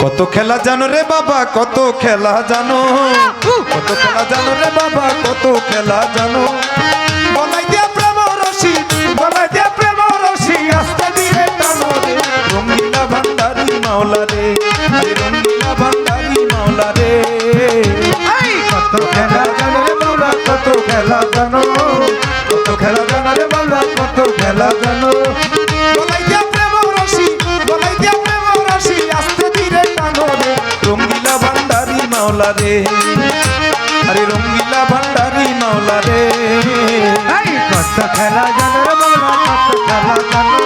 কত খেলা জানো রে বাবা, কত খেলা জানো? কত খেলা জানো রে বাবা, কত খেলা জানো? খেলা জানো কত খেলা জানো রে বালা কত খেলা জানো বলাই দিয়া বলাই দিয়া প্রেম রাশি আস্তে ধীরে টানো রঙ্গিলা ভান্ডারি মাওলা রে। আরে রঙ্গিলা ভান্ডারি মাওলা রে। কত খেলা জানো রে বালা কত খেলা জানো,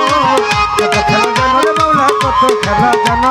কত খেলা জানো রে বালা কত খেলা জানো।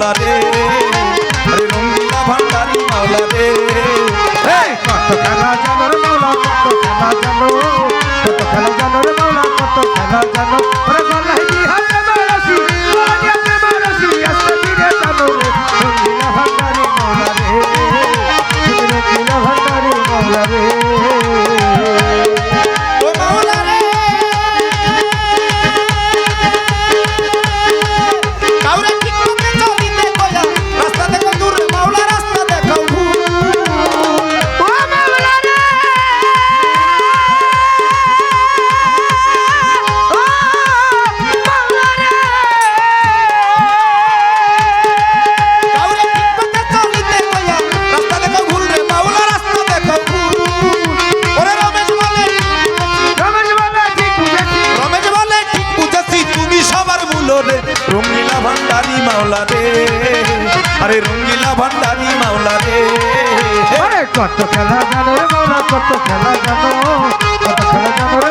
আল্লাহ ভান্ডারি মাওলা রে। কত খেলা জানো রে মাওলা, কত খেলা জানো, কত খেলা জানো রে